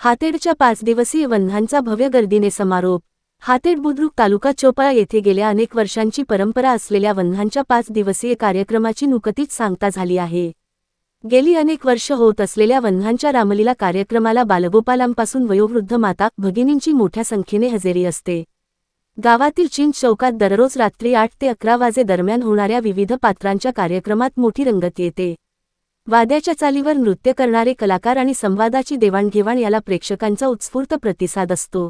हातेडच्या पाच दिवसीय वन्हांचा भव्य गर्दीने समारोप. हातेड बुद्रुक तालुका चोपाळा येथे गेल्या अनेक वर्षांची परंपरा असलेल्या वन्हांच्या पाच दिवसीय कार्यक्रमाची नुकतीच सांगता झाली आहे. गेली अनेक वर्ष होत असलेल्या वन्हांच्या रामलीला कार्यक्रमाला बालगोपालांपासून वयोवृद्ध माता भगिनींची मोठ्या संख्येने हजेरी असते. गावातील चिंच चौकात दररोज रात्री आठ ते अकरा वाजे दरम्यान होणाऱ्या विविध पात्रांच्या कार्यक्रमात मोठी रंगत येते. वाद्याच्या चालीवर नृत्य करणारे कलाकार आणि संवादाची देवाणघेवाण याला प्रेक्षकांचा उत्स्फूर्त प्रतिसाद असतो.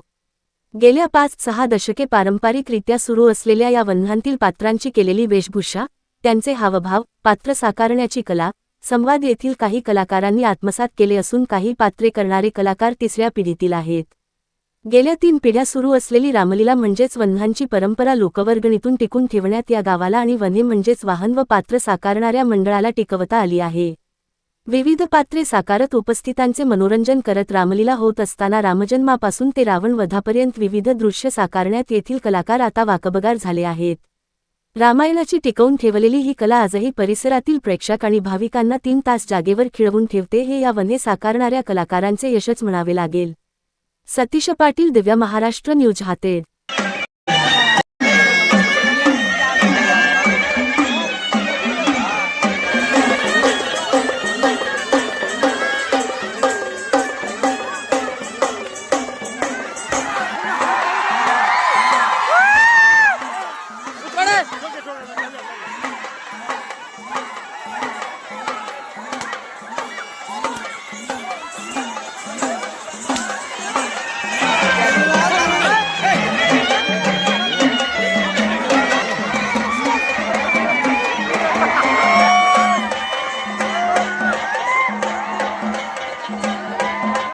गेल्या पाच सहा दशके पारंपरिकरित्या सुरू असलेल्या या वन्हांतील पात्रांची केलेली वेशभूषा त्यांचे हावभाव पात्र साकारण्याची कला संवाद येथील काही कलाकारांनी आत्मसात केले असून काही पात्रे करणारे कलाकार तिसऱ्या पिढीतील आहेत. गेल्या तीन पिढ्या सुरू असलेली रामलीला म्हणजेच वन्हांची परंपरा लोकवर्गणीतून टिकून ठेवण्यात या गावाला आणि वन्हे म्हणजेच वाहन व पात्र साकारणाऱ्या मंडळाला टिकवता आली आहे. विविध पात्रे साकारत उपस्थितांचे मनोरंजन करत रामलीला होत असताना रामजन्मापासून ते रावण वधापर्यंत विविध दृश्य साकारण्यात येथील कलाकार आता वाकबगार झाले आहेत. रामायणाची टिकवून ठेवलेली ही कला आजही परिसरातील प्रेक्षक आणि भाविकांना तीन तास जागेवर खिळवून ठेवते हे या वने साकारणाऱ्या कलाकारांचे यशच म्हणावे लागेल. सतीश पाटील दिव्या महाराष्ट्र न्यूज हातेड.